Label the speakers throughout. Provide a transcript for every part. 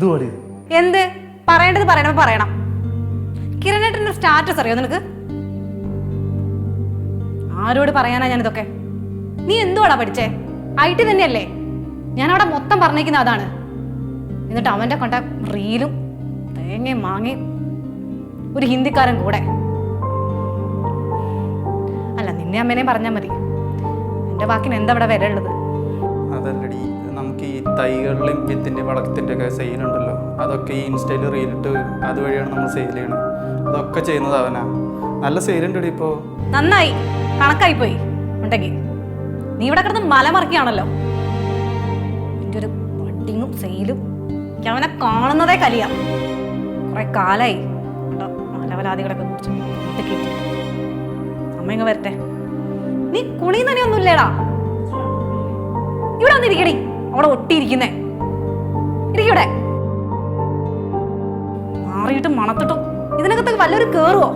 Speaker 1: എന്തുവാടി
Speaker 2: എന്ത്? പറയേണ്ടത് പറയണം പറയണം. കിരണേട്ടന്റെ സ്റ്റാറ്റസ് അറിയോ നിനക്ക്? ആരോട് പറയാനാ ഞാനിതൊക്കെ? നീ എന്തുവാടാ പഠിച്ചേ? ഐ ടി തന്നെയല്ലേ? ഞാൻ അവിടെ മൊത്തം പറഞ്ഞേക്കുന്ന അതാണ്. എന്നിട്ട് അവന്റെ കൊണ്ട റീലും തേങ്ങയും മാങ്ങയും ഒരു ഹിന്ദിക്കാരൻ കൂടെ. അല്ല നിന്നെ അമ്മേനെയും പറഞ്ഞാൽ മതി. എന്റെ വാക്കിന് എന്താ ഇവിടെ വില ഉള്ളത്?
Speaker 3: അതല്ലടി നമുക്ക് ഈ തൈകളിലും വിത്തിന്റെ വളത്തിന്റെ ഒക്കെ സെയിൽ ഉണ്ടല്ലോ അതൊക്കെ ഈ ഇൻസ്റ്റയിൽ റീലിട്ട് അതുവഴിയാണ് നമ്മൾ സെയിൽ ചെയ്യണത് അതൊക്കെ ചെയ്യുന്നത് അവനാ. നല്ല സെയിൽ ഉണ്ടടി ഇപ്പോൾ
Speaker 2: നന്നായി. കണക്കായി പോയി. ഉണ്ടെങ്കിൽ നീ ഇവിടെ കിടന്ന് മലമറിക്കുകയാണല്ലോ എന്റെ ഒരു വട്ടിങ്ങും സെയിലും എനിക്ക് അവനെ കാണുന്നതേ കലിയ. കുറെ കാലായി. മലവലാദികളൊക്കെ അമ്മ ഇങ്ങ് വരട്ടെ. നീ തന്നെ ഒന്നുമില്ലേടാ ഇവിടെ വന്നിരിക്കടി. അവിടെ ഒട്ടിയിരിക്കുന്നേ. ഇരിക്കൂടെ മാറിയിട്ടും മണത്തിട്ടും. ഇതിനകത്തൊക്കെ വല്ലൊരു കേറുവോ?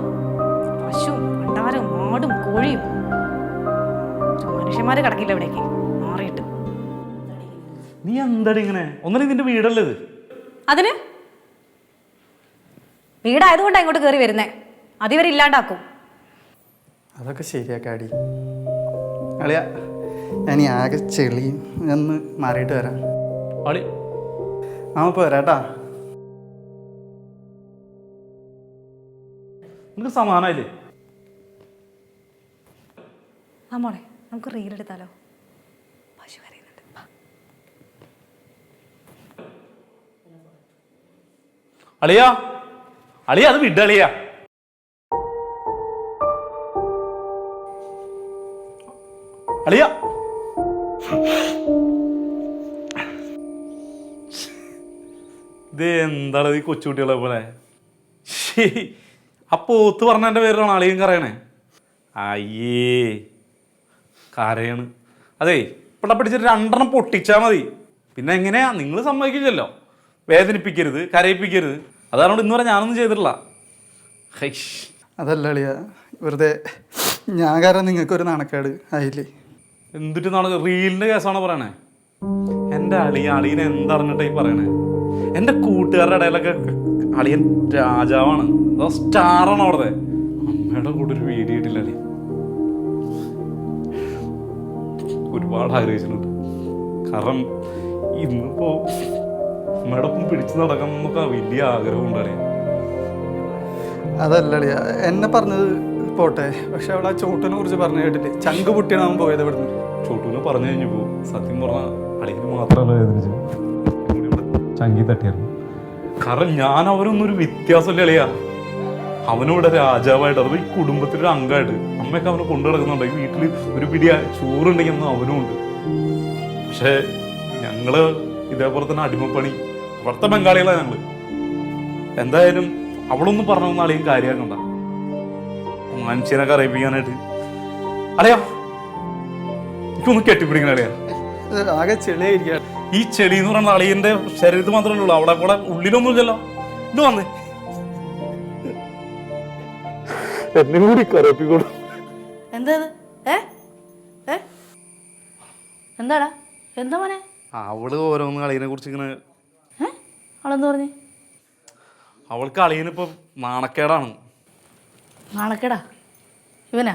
Speaker 2: പശു പണ്ടാരും മാടും കോഴിയും. മനുഷ്യന്മാര് കിടക്കില്ല ഇവിടേക്ക്. മാറിയിട്ട്.
Speaker 1: നീ എന്താടി ഇങ്ങനെ? ഒന്നല്ലേ നിന്റെ വീടല്ലേ ഇത്?
Speaker 2: അതിന്? വീടായതുകൊണ്ടാണ് ഇങ്ങോട്ട് കയറി വരുന്നേ. അതിവരില്ലാണ്ടാക്കും.
Speaker 3: അതൊക്കെ ശരിയാക്കാടി. അളിയ ഞാൻ ഈ ആകെ ചെളിയും ഞാൻ ഒന്ന് മാറിയിട്ട് വരാം. ആ ഇപ്പോൾ വരാട്ടാ
Speaker 1: നിനക്ക് സമാനമായില്ലേ
Speaker 2: ആ മോളെ നമുക്ക് പശു കരയുന്നുണ്ട്. വാ.
Speaker 1: അളിയാ. അളിയാ അത് വിട് അളിയാ. അളിയാ. ഇത് എന്താണ് ഈ കൊച്ചുകുട്ടികളെ പോലെ? ശ്ശേ, ഒത്ത് പറഞ്ഞ എന്റെ പേരിലാണ് അളിയും കറയണേ അയ്യേ കരയാണ്. അതെ ഇവിടെ പിടിച്ചിട്ട് രണ്ടെണ്ണം പൊട്ടിച്ചാൽ മതി. പിന്നെ എങ്ങനെയാ? നിങ്ങൾ സമ്മതിക്കില്ലല്ലോ. വേദനിപ്പിക്കരുത് കരയിപ്പിക്കരുത്. അതാണ് ഇന്ന് വരെ ഞാനൊന്നും ചെയ്തിട്ടില്ല. ഹൈഷ്
Speaker 3: അതല്ല അളിയ വെറുതെ ഞാൻ കാരണം നിങ്ങൾക്കൊരു നാണക്കേട് ആയില്ലേ?
Speaker 1: എന്തിട്ട് നാളെ റീലിന്റെ കേസാണ് പറയണേ? എന്റെ അളിയ അളിയനെ എന്തറിഞ്ഞിട്ടേ പറയണേ? എന്റെ കൂട്ടുകാരുടെ ഇടയിലൊക്കെ അളിയൻ രാജാവാണ്. അതോ സ്റ്റാറാണ് അവിടെ അമ്മയുടെ കൂടെ ഒരു വീഡിയോ ഇട്ടില്ല അളി ഒരുപാട് ആഗ്രഹിച്ചിട്ടുണ്ട്. കാരണം ഇന്നിപ്പോ അമ്മയുടെ ഒപ്പം പിടിച്ചു നടക്കണം എന്നൊക്കെ വലിയ ആഗ്രഹമുണ്ട് അളിയ
Speaker 3: അതല്ല അളിയ എന്നെ പറഞ്ഞത് പോട്ടെ പക്ഷെ അവിടെ ആ ചോട്ടിനെ കുറിച്ച് പറഞ്ഞു കേട്ടില്ലേ ചങ്ക് പൊട്ടിയാണ് അവൻ പോയത് ഇവിടുന്ന്.
Speaker 1: ചോട്ടൂന് പറഞ്ഞു കഴിഞ്ഞു പോകും സത്യം പറഞ്ഞാൽ അളിയന് മാത്രമല്ല ചങ്കി തട്ടിയായിരുന്നു. കാരണം ഞാൻ അവരൊന്നും ഒരു വ്യത്യാസമില്ല അളിയാ. അവനിവിടെ രാജാവായിട്ട് അഥവാ ഈ കുടുംബത്തിലൊരു അംഗമായിട്ട് അമ്മയൊക്കെ അവനെ കൊണ്ടു നടക്കുന്നുണ്ട്. ഈ വീട്ടിൽ ഒരു പിടി ചോറുണ്ടെങ്കിൽ അന്ന് അവനും ഉണ്ട്. പക്ഷേ ഞങ്ങൾ ഇതേപോലെ തന്നെ അടിമപ്പണി. അവിടുത്തെ ബംഗാളികളാണ് ഞങ്ങൾ. എന്തായാലും അവളൊന്നും പറഞ്ഞൊന്നും അളിയും കാര്യമാക്കണ്ട. മനുഷ്യനൊക്കെ അറിയിപ്പിക്കാനായിട്ട്. അളിയാ എനിക്കൊന്ന് കെട്ടിപ്പിടിക്കണ അളിയാ
Speaker 3: ആകെ ചെളിയായിരിക്കുക
Speaker 1: ഈ ചെളി എന്ന് പറയുന്ന അളിയന്റെ ശരീരത്തിൽ മാത്രമേ ഉള്ളൂ. അവിടെ കൂടെ ഉള്ളിലൊന്നും ഇല്ലല്ലോ ഇത് വന്നേ. എന്നെ കൂടി കരപ്പിക്കോളൂ
Speaker 4: എന്താ ഇത്? ഏ? ഏ? എന്താടാ? എന്താ മോനെ?
Speaker 1: അവൾ ഓരോന്ന് അളിയനെ കുറിച്ച് ഇങ്ങനെ
Speaker 4: അവളെന്താ അവളെന്ത് പറഞ്ഞു?
Speaker 1: അവൾക്ക് അളിയനിപ്പോ നാണക്കേടാണ്.
Speaker 4: നാണക്കേടാ? ഇവനാ?